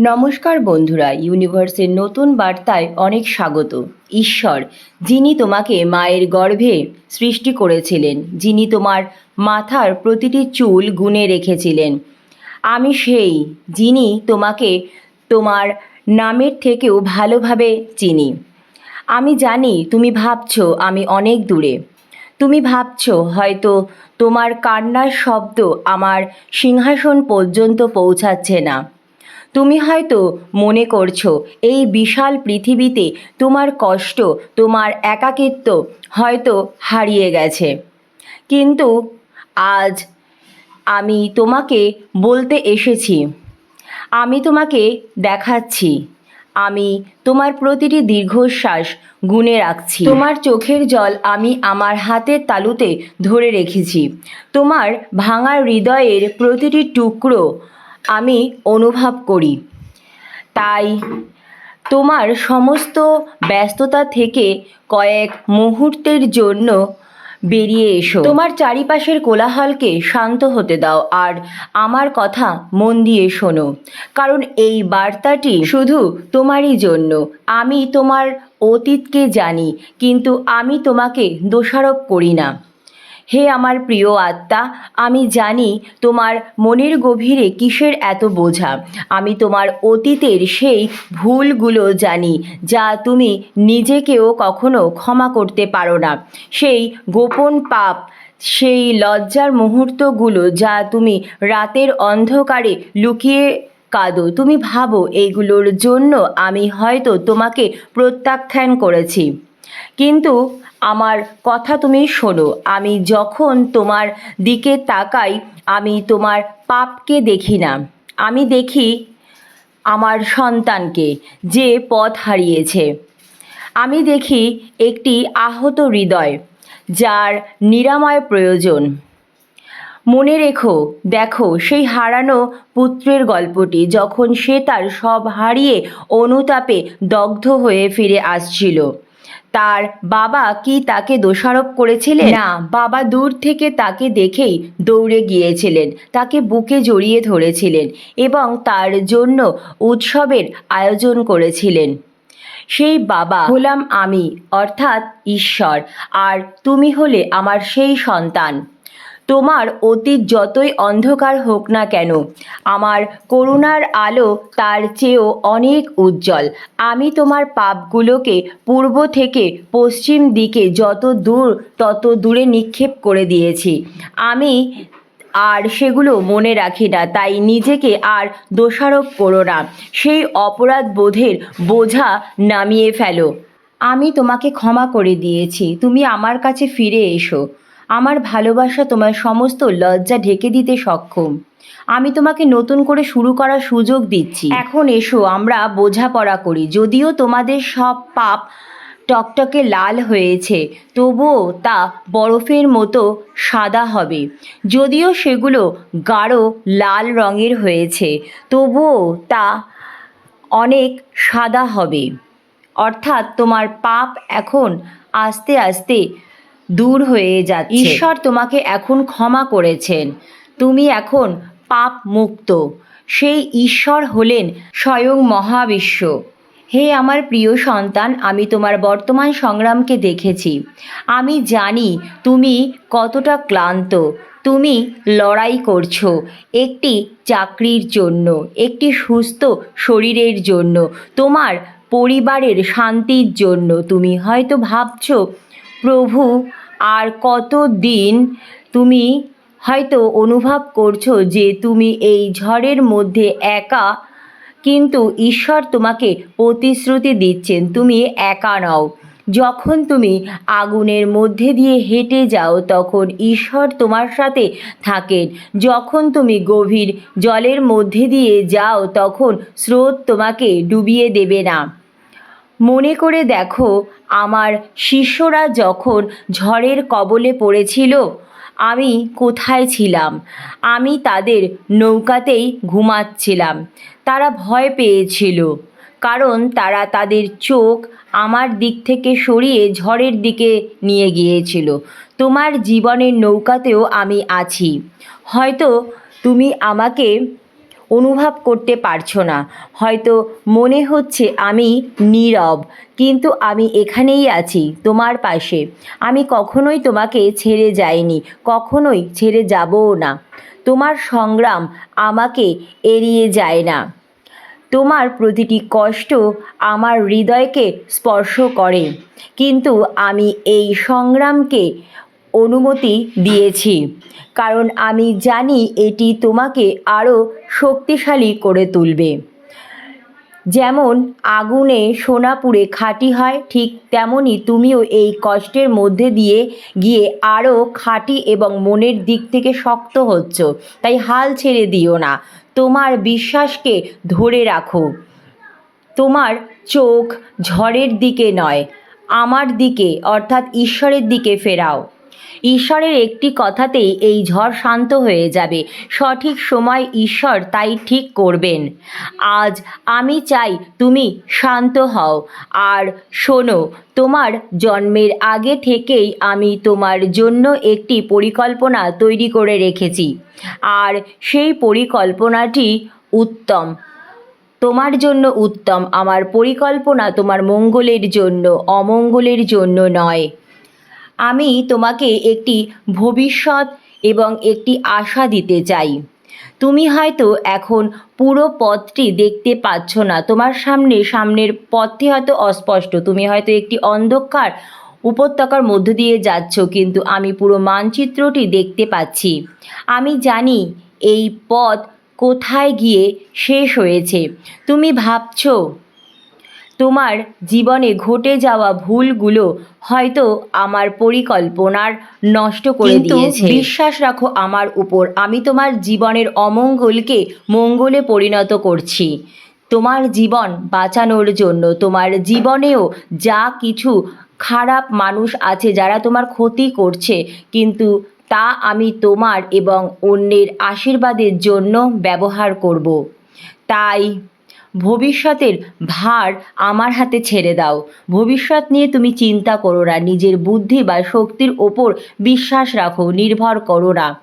নমস্কার বন্ধুরা ইউনিভার্সের নতুন বার্তায় অনেক স্বাগত। ঈশ্বর, যিনি তোমাকে মায়ের গর্ভে সৃষ্টি করেছিলেন, যিনি তোমার মাথার প্রতিটি চুল গুনে রেখেছিলেন। আমি সেই যিনি তোমাকে তোমার নামের থেকেও ভালোভাবে চিনি। আমি জানি তুমি ভাবছ আমি অনেক দূরে। তুমি ভাবছ হয়তো তোমার কান্নার শব্দ আমার সিংহাসন পর্যন্ত পৌঁছাচ্ছে না। তুমি হয়তো মনে করছ, এই বিশাল পৃথিবীতে তোমার কষ্ট, তোমার একাকিত্ব হয়তো হারিয়ে গেছে। কিন্তু আজ আমি তোমাকে বলতে এসেছি, আমি তোমাকে দেখাচ্ছি, আমি তোমার প্রতিটি দীর্ঘশ্বাস গুনে রাখছি। তোমার চোখের জল আমি আমার হাতের তালুতে ধরে রেখেছি। তোমার ভাঙা হৃদয়ের প্রতিটি টুকরো আমি অনুভব করি। তাই তোমার সমস্ত ব্যস্ততা থেকে কয়েক মুহূর্তের জন্য বেরিয়ে এসো। তোমার চারিপাশের কোলাহলকে শান্ত হতে দাও আর আমার কথা মন দিয়ে শোনো। কারণ এই বার্তাটি শুধু তোমারই জন্য। আমি তোমার অতীতকে জানি, কিন্তু আমি তোমাকে দোষারোপ করি না। হে আমার প্রিয় আত্মা, আমি জানি তোমার মনের গভীরে কিসের এত বোঝা। আমি তোমার অতীতের সেই ভুলগুলো জানি, যা তুমি নিজেকেও কখনো ক্ষমা করতে পারো না। সেই গোপন পাপ, সেই লজ্জার মুহূর্তগুলো যা তুমি রাতের অন্ধকারে লুকিয়ে কাঁদো, তুমি ভাবো এইগুলোর জন্য আমি হয়তো তোমাকে প্রত্যাখ্যান করেছি। কিন্তু আমার কথা তুমি শোনো। আমি যখন তোমার দিকে তাকাই, আমি তোমার পাপকে দেখি না। আমি দেখি আমার সন্তানকে যে পথ হারিয়েছে। আমি দেখি একটি আহত হৃদয়, যার নিরাময় প্রয়োজন। মনে রেখো, দেখো, সেই হারানো পুত্রের গল্পটি যখন সে তার সব হারিয়ে অনুতাপে দগ্ধ হয়ে ফিরে আসছিল। তার বাবা কি তাকে দোষারোপ করেছিলেন? না। বাবা দূর থেকে তাকে দেখেই দৌড়ে গিয়েছিলেন তাকে বুকে জড়িয়ে ধরেছিলেন এবং তার জন্য উৎসবের আয়োজন করেছিলেন। সেই বাবা হলাম আমি অর্থাৎ ঈশ্বর আর তুমি হলে আমার সেই সন্তান। তোমার অতীত যতই অন্ধকার হোক না কেন, আমার করুণার আলো তার চেয়েও অনেক উজ্জ্বল। আমি তোমার পাপগুলোকে পূর্ব থেকে পশ্চিম দিকে যত দূর, তত দূরে নিক্ষেপ করে দিয়েছি। আমি আর সেগুলো মনে রাখি না, তাই নিজেকে আর দোষারোপ করো না। সেই অপরাধ বোধের বোঝা নামিয়ে ফেলো। আমি তোমাকে ক্ষমা করে দিয়েছি, তুমি আমার কাছে ফিরে এসো। আমার ভালোবাসা তোমার সমস্ত লজ্জা ঢেকে দিতে সক্ষম। আমি তোমাকে নতুন করে শুরু করার সুযোগ দিচ্ছি। এখন এসো, আমরা বোঝাপড়া করি। যদিও তোমাদের সব পাপ টকটকে লাল হয়েছে, তবুও তা বরফের মতো সাদা হবে। যদিও সেগুলো গাঢ় লাল রঙের হয়েছে, তবুও তা অনেক সাদা হবে। অর্থাৎ তোমার পাপ এখন আস্তে আস্তে দূর হয়ে যাচ্ছে। ঈশ্বর তোমাকে এখন ক্ষমা করেছেন। তুমি এখন পাপ মুক্ত সেই ঈশ্বর হলেন স্বয়ং মহাবিশ্ব। হে আমার প্রিয় সন্তান, আমি তোমার বর্তমান সংগ্রামকে দেখেছি। আমি জানি তুমি কতটা ক্লান্ত। তুমি লড়াই করছ একটি চাকরির জন্য, একটি সুস্থ শরীরের জন্য। তোমার পরিবারের শান্তির জন্য। তুমি হয়তো ভাবছ প্রভু, আর কত দিন তুমি হয়তো অনুভব করছ যে তুমি এই ঝড়ের মধ্যে একা, কিন্তু ঈশ্বর তোমাকে প্রতিশ্রুতি দিচ্ছেন, তুমি একা নও। যখন তুমি আগুনের মধ্যে দিয়ে হেঁটে যাও, তখন ঈশ্বর তোমার সাথে থাকেন। যখন তুমি গভীর জলের মধ্যে দিয়ে যাও, তখন স্রোত তোমাকে ডুবিয়ে দেবে না। মনে করে দেখো, আমার শিষ্যরা যখন ঝড়ের কবলে পড়েছিল, আমি কোথায় ছিলাম? আমি তাদের নৌকাতেই ঘুমাচ্ছিলাম। তারা ভয় পেয়েছিল, কারণ তারা তাদের চোখ আমার দিক থেকে সরিয়ে ঝড়ের দিকে নিয়ে গিয়েছিল। তোমার জীবনের নৌকাতেও আমি আছি। হয়তো তুমি আমাকে অনুভব করতে পারছ না। হয়তো মনে হচ্ছে আমি নীরব, কিন্তু আমি এখানেই আছি, তোমার পাশে। আমি কখনোই তোমাকে ছেড়ে যাইনি, কখনোই ছেড়ে যাবও না। তোমার সংগ্রাম আমাকে এড়িয়ে যায় না। তোমার প্রতিটি কষ্ট আমার হৃদয়কে স্পর্শ করে। কিন্তু আমি এই সংগ্রামকে অনুমতি দিয়েছি। কারণ আমি জানি এটি তোমাকে আরও শক্তিশালী করে তুলবে। যেমন আগুনে সোনা পুড়ে খাঁটি হয়, ঠিক তেমনই তুমিও এই কষ্টের মধ্যে দিয়ে গিয়ে আরও খাঁটি এবং মনের দিক থেকে শক্ত হচ্ছ। তাই হাল ছেড়ে দিও না। তোমার বিশ্বাসকে ধরে রাখো। তোমার চোখ ঝড়ের দিকে নয়, আমার দিকে, অর্থাৎ ঈশ্বরের দিকে ফেরাও। ঈশ্বরের একটি কথাতেই এই ঝড় শান্ত হয়ে যাবে। সঠিক সময় ঈশ্বর তাই ঠিক করবেন। আজ আমি চাই তুমি শান্ত হও। আর শোনো, তোমার জন্মের আগে থেকেই আমি তোমার জন্য একটি পরিকল্পনা তৈরি করে রেখেছি। আর সেই পরিকল্পনাটি উত্তম। তোমার জন্য উত্তম। আমার পরিকল্পনা তোমার মঙ্গলের জন্য, অমঙ্গলের জন্য নয়। আমি তোমাকে একটি ভবিষ্যৎ এবং একটি আশা দিতে চাই। তুমি হয়তো এখন পুরো পথটি দেখতে পাচ্ছ না। তোমার সামনে, সামনের পথটি হয়তো অস্পষ্ট। তুমি হয়তো একটি অন্ধকার উপত্যকার মধ্য দিয়ে যাচ্ছ, কিন্তু আমি পুরো মানচিত্রটি দেখতে পাচ্ছি। আমি জানি এই পথ কোথায় গিয়ে শেষ হয়েছে। তুমি ভাবছ তোমার জীবনে ঘটে যাওয়া ভুলগুলো হয়তো আমার পরিকল্পনার নষ্ট করে দিয়েছে। বিশ্বাস রাখো আমার উপর আমি তোমার জীবনের অমঙ্গলকে মঙ্গলে পরিণত করছি। তোমার জীবন বাঁচানোর জন্য তোমার জীবনেও যা কিছু খারাপ মানুষ আছে যারা তোমার ক্ষতি করছে কিন্তু তা আমি তোমার এবং অন্যের আশীর্বাদের জন্য ব্যবহার করব। তাই ভবিষ্যতের ভার আমার হাতে ছেড়ে দাও। ভবিষ্যৎ নিয়ে তুমি চিন্তা করো না, নিজের বুদ্ধি বা শক্তির ওপর বিশ্বাস রাখো, নির্ভর করো না।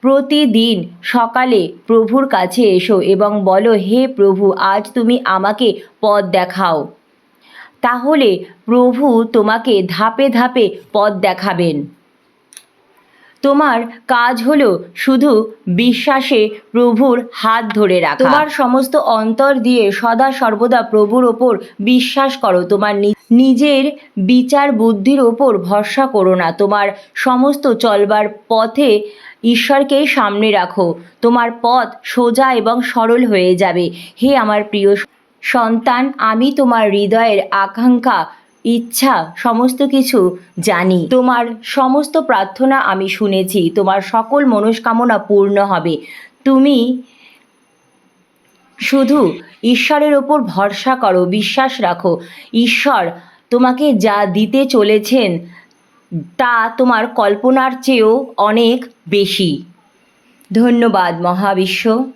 প্রতিদিন সকালে প্রভুর কাছে এসো এবং বলো, হে প্রভু, আজ তুমি আমাকে পথ দেখাও। তাহলে প্রভু তোমাকে ধাপে ধাপে পথ দেখাবেন। তোমার কাজ হলো শুধু বিশ্বাসে প্রভুর হাত ধরে রাখা। তোমার সমস্ত অন্তর দিয়ে সদা সর্বদা প্রভুর ওপর বিশ্বাস করো। তোমার নিজের বিচার বুদ্ধির ওপর ভরসা করো না। তোমার সমস্ত চলবার পথে ঈশ্বরকেই সামনে রাখো। তোমার পথ সোজা এবং সরল হয়ে যাবে। হে আমার প্রিয় সন্তান, আমি তোমার হৃদয়ের আকাঙ্ক্ষা ইচ্ছা, সমস্ত কিছু জানি। তোমার সমস্ত প্রার্থনা আমি শুনেছি। তোমার সকল মনস্কামনা পূর্ণ হবে। তুমি শুধু ঈশ্বরের ওপর ভরসা করো, বিশ্বাস রাখো। ঈশ্বর তোমাকে যা দিতে চলেছেন, তা তোমার কল্পনার চেয়েও অনেক বেশি। ধন্যবাদ মহাবিশ্ব।